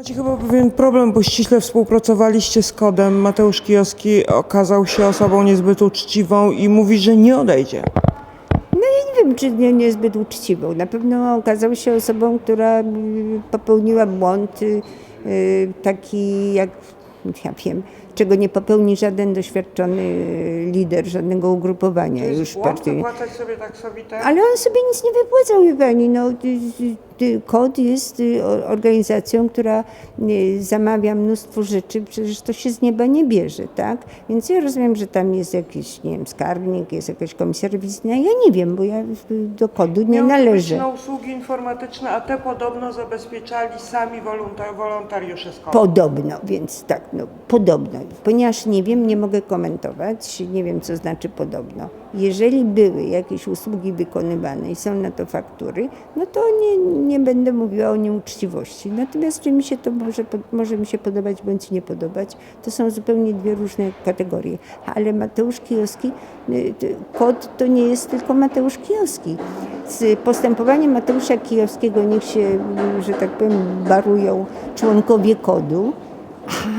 Macie chyba pewien problem, bo ściśle współpracowaliście z kodem. Mateusz Kijowski okazał się osobą niezbyt uczciwą i mówi, że nie odejdzie. Nie wiem, czy nie, niezbyt uczciwą. Na pewno okazał się osobą, która mm, popełniła błąd y, y, taki, jak ja wiem, czego nie popełni żaden doświadczony y, lider żadnego ugrupowania już partyjnego. wypłacać sobie taksowite? Ale on sobie nic nie wypłacał, wie pani. No, y, y, KOD jest organizacją, która zamawia mnóstwo rzeczy, przecież to się z nieba nie bierze, tak? Więc ja rozumiem, że tam jest jakiś, nie wiem, skarbnik, jest jakaś komisja rewizyjna. Ja nie wiem, bo ja do KOD-u nie Miały być należę. na usługi informatyczne, a te podobno zabezpieczali sami wolonta- wolontariusze z kodu. Podobno, więc tak, no podobno. Ponieważ nie wiem, nie mogę komentować, nie wiem co znaczy podobno. Jeżeli były jakieś usługi wykonywane i są na to faktury, no to nie, nie będę mówiła o nieuczciwości. Natomiast czy mi się to może, może mi się podobać bądź nie podobać, to są zupełnie dwie różne kategorie. Ale Mateusz Kijowski, y, kod to nie jest tylko Mateusz Kijowski. Z postępowaniem Mateusza Kijowskiego niech się, że tak powiem, barują członkowie kodu,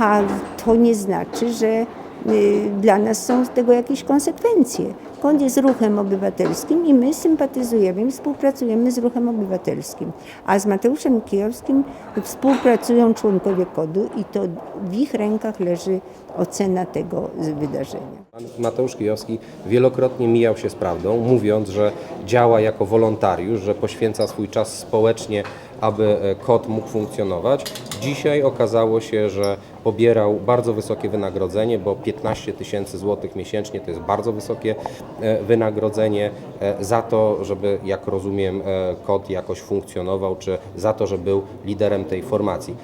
a to nie znaczy, że y, dla nas są z tego jakieś konsekwencje. Kąd jest ruchem obywatelskim i my sympatyzujemy i współpracujemy z ruchem obywatelskim. A z Mateuszem Kijowskim współpracują członkowie kodu i to w ich rękach leży ocena tego wydarzenia. Pan Mateusz Kijowski wielokrotnie mijał się z prawdą, mówiąc, że działa jako wolontariusz, że poświęca swój czas społecznie, aby e, KOT mógł funkcjonować. Dzisiaj okazało się, że pobierał bardzo wysokie wynagrodzenie, bo 15 tysięcy złotych miesięcznie to jest bardzo wysokie e, wynagrodzenie e, za to, żeby, jak rozumiem, KOT jakoś funkcjonował, czy za to, że był liderem tej formacji.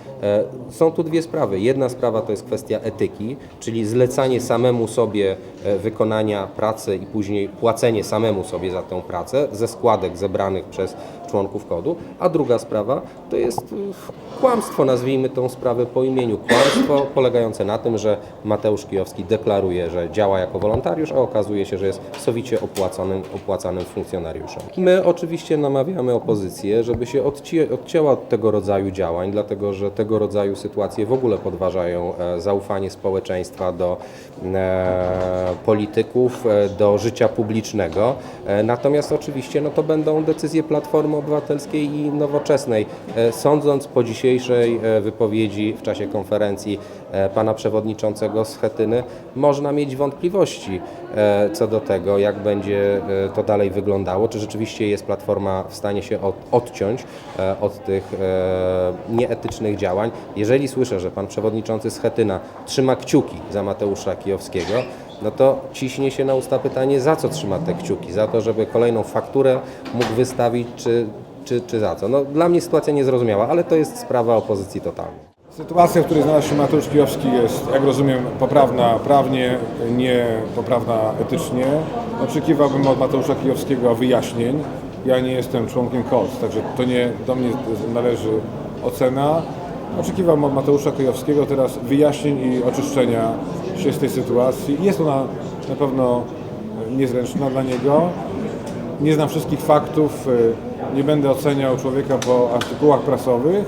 Są tu dwie sprawy. Jedna sprawa to jest kwestia etyki, czyli zlecanie samemu sobie wykonania pracy i później płacenie samemu sobie za tę pracę ze składek zebranych przez członków kodu, a druga sprawa to jest e, kłamstwo, nazwijmy tą sprawę po imieniu. Kłamstwo polegające na tym, że Mateusz Kijowski deklaruje, że działa jako wolontariusz, a okazuje się, że jest sowicie opłacanym, opłacanym funkcjonariuszem. My oczywiście namawiamy opozycję, żeby się odci- odcięła od tego rodzaju działań, dlatego że tego rodzaju sytuacje w ogóle podważają e, zaufanie społeczeństwa do e, polityków, e, do życia publicznego. Natomiast oczywiście no to będą decyzje Platformy Obywatelskiej i Nowoczesnej. E, Sądząc po dzisiejszej e, wypowiedzi w czasie konferencji e, pana przewodniczącego Schetyny, można mieć wątpliwości co do tego, jak będzie to dalej wyglądało, czy rzeczywiście jest Platforma w stanie się od, odciąć od tych nieetycznych działań. Jeżeli słyszę, że pan przewodniczący Schetyna trzyma kciuki za Mateusza Kijowskiego, no to ciśnie się na usta pytanie, za co trzyma te kciuki? Za to, żeby kolejną fakturę mógł wystawić, czy, czy, czy za co? No, dla mnie sytuacja niezrozumiała, ale to jest sprawa opozycji totalnej. Sytuacja, w której znalazł się Mateusz Kijowski jest, jak rozumiem, poprawna prawnie, nie poprawna etycznie. Oczekiwałbym od Mateusza Kijowskiego wyjaśnień. Ja nie jestem członkiem KOS, także to nie do mnie należy ocena. Oczekiwam od Mateusza Kijowskiego teraz wyjaśnień i oczyszczenia się z tej sytuacji. Jest ona na pewno niezręczna dla niego. Nie znam wszystkich faktów, y, nie będę oceniał człowieka po artykułach prasowych,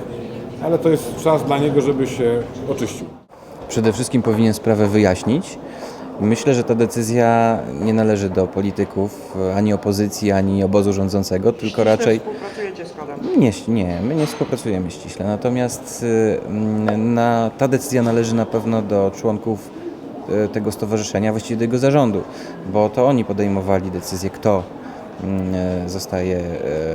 ale to jest czas dla niego, żeby się oczyścił. przede wszystkim powinien sprawę wyjaśnić. Myślę, że ta decyzja nie należy do polityków, ani opozycji, ani obozu rządzącego, tylko raczej. Współpracujecie z kodem. Nie, nie, my nie współpracujemy ściśle. Natomiast y, na, ta decyzja należy na pewno do członków y, tego stowarzyszenia, właściwie do jego zarządu, bo to oni podejmowali decyzję, kto mm, y, zostaje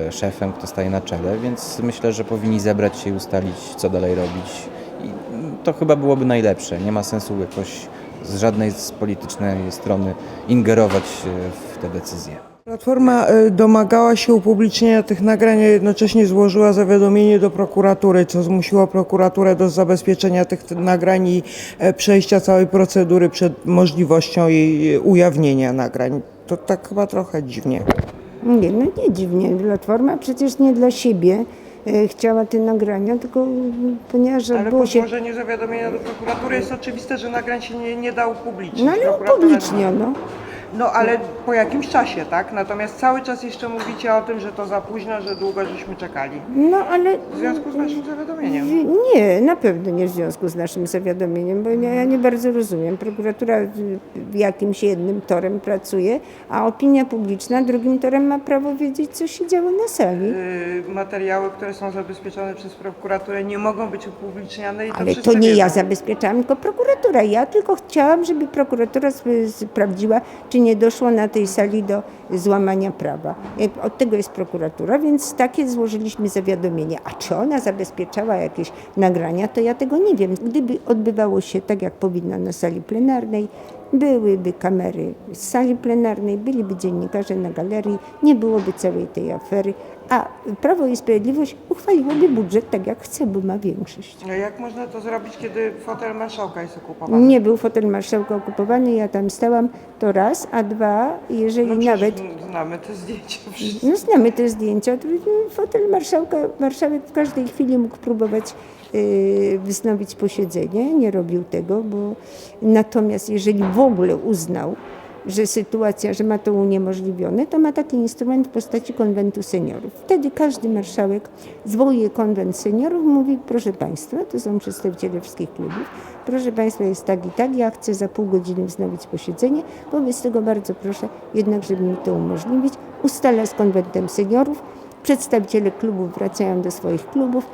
y, szefem, kto staje na czele, więc myślę, że powinni zebrać się i ustalić, co dalej robić. I mm, to chyba byłoby najlepsze. Nie ma sensu jakoś z żadnej z politycznej strony ingerować w te decyzje. Platforma y, domagała się upublicznienia tych nagrań, a jednocześnie złożyła zawiadomienie do prokuratury, co zmusiło prokuraturę do zabezpieczenia tych nagrań i e, przejścia całej procedury przed możliwością jej ujawnienia nagrań. To tak chyba trochę dziwnie. Nie, no nie dziwnie. Platforma przecież nie dla siebie e, chciała te nagrania, tylko ponieważ Ale odbyło po się... złożeniu zawiadomienia do prokuratury jest oczywiste, że nagrań się nie, nie da upublicznić. No ale upubliczniono. No ale po jakimś czasie, tak? Natomiast cały czas jeszcze mówicie o tym, że to za późno, że długo żeśmy czekali. No ale W związku z naszym zawiadomieniem. W- Nie, na pewno nie w związku z naszym zawiadomieniem, bo ja, ja nie bardzo rozumiem. Prokuratura w- jakimś jednym torem pracuje, a opinia publiczna drugim torem ma prawo wiedzieć, co się działo na sali. Y, Materiały, które są zabezpieczone przez prokuraturę nie mogą być upubliczniane i to Ale wszyscy to nie wiedzą. ja zabezpieczałam, tylko prokuratura. Ja tylko chciałam, żeby prokuratura sp- sprawdziła, czy nie doszło na tej sali do złamania prawa. E, Od tego jest prokuratura, więc takie złożyliśmy zawiadomienie. A czy ona zabezpieczała jakieś nagrania, to ja tego nie wiem. Gdyby odbywało się tak, jak powinno na sali plenarnej, byłyby kamery z sali plenarnej, byliby dziennikarze na galerii, nie byłoby całej tej afery, a Prawo i Sprawiedliwość uchwaliłoby budżet tak, jak chce, bo ma większość. A jak można to zrobić, kiedy fotel marszałka jest okupowany? Nie był fotel marszałka okupowany, ja tam stałam, to raz, a dwa, jeżeli No nawet... znamy te zdjęcia. No znamy te zdjęcia, fotel marszałka, marszałek w każdej chwili mógł próbować yy, wznowić posiedzenie, nie robił tego, bo natomiast jeżeli w ogóle uznał, że sytuacja, że ma to uniemożliwione, to ma taki instrument w postaci konwentu seniorów. Wtedy każdy marszałek zwołuje konwent seniorów, mówi, proszę Państwa, to są przedstawiciele wszystkich klubów, proszę Państwa, jest tak i tak, ja chcę za pół godziny wznowić posiedzenie, wobec tego bardzo proszę jednak, żeby mi to umożliwić. Ustala z konwentem seniorów, przedstawiciele klubów wracają do swoich klubów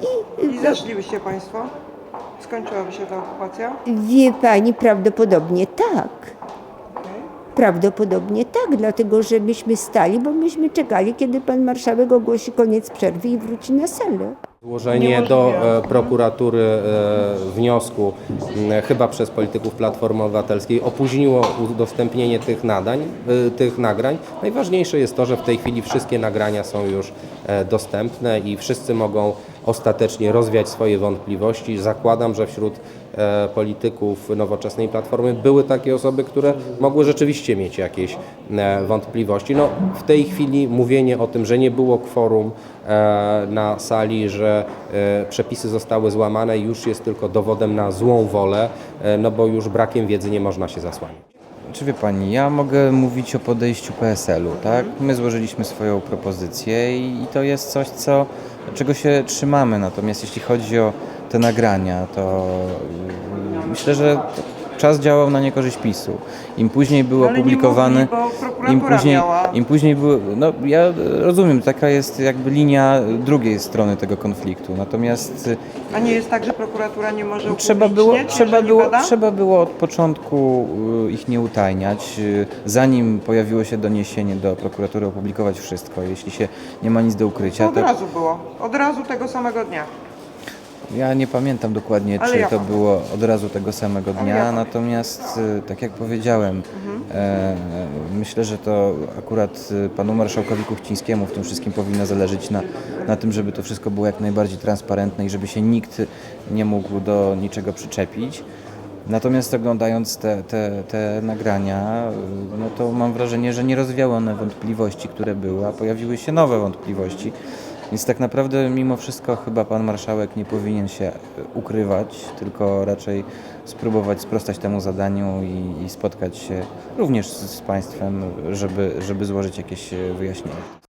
i, I zeszlibyście Państwo? Skończyłaby się ta okupacja? wie Pani, prawdopodobnie tak. Prawdopodobnie tak, dlatego że myśmy stali, bo myśmy czekali, kiedy pan marszałek ogłosi koniec przerwy i wróci na salę. Złożenie do e, prokuratury e, wniosku, m, chyba przez polityków Platformy Obywatelskiej, opóźniło udostępnienie tych, nadań, e, tych nagrań. Najważniejsze jest to, że w tej chwili wszystkie nagrania są już e, dostępne i wszyscy mogą ostatecznie rozwiać swoje wątpliwości. Zakładam, że wśród e, polityków nowoczesnej Platformy były takie osoby, które mogły rzeczywiście mieć jakieś e, wątpliwości. No, w tej chwili mówienie o tym, że nie było kworum e, na sali, że przepisy zostały złamane, już jest tylko dowodem na złą wolę, no bo już brakiem wiedzy nie można się zasłaniać. Czy wie Pani, ja mogę mówić o podejściu PSL-u, tak? My złożyliśmy swoją propozycję i, to jest coś, co, czego się trzymamy. Natomiast jeśli chodzi o te nagrania, to y, myślę, że czas działał na niekorzyść PiSu. Im później były Ale opublikowane, im później, miała- im później były, no ja rozumiem, taka jest jakby linia drugiej strony tego konfliktu. Natomiast A nie jest tak, że prokuratura nie może Trzeba było, trzeba, było, trzeba było od początku y, ich nie utajniać. Y, Zanim pojawiło się doniesienie do prokuratury, opublikować wszystko. Jeśli się nie ma nic do To ukrycia, od to razu było. Od razu tego samego dnia. Ja nie pamiętam dokładnie, Ale czy ja to pamiętam. było od razu tego samego dnia. ja. Mhm. Natomiast, y, tak jak powiedziałem, e, myślę, że to akurat y, panu marszałkowi Kuchcińskiemu w tym wszystkim powinno zależeć na, na tym, żeby to wszystko było jak najbardziej transparentne i żeby się nikt nie mógł do niczego przyczepić. Natomiast oglądając te, te, te nagrania, y, no to mam wrażenie, że nie rozwiały one wątpliwości, które były, a pojawiły się nowe wątpliwości. Więc tak naprawdę mimo wszystko chyba pan marszałek nie powinien się y, ukrywać, tylko raczej spróbować sprostać temu zadaniu i, i spotkać się również z, z państwem, żeby, żeby złożyć jakieś y, wyjaśnienia.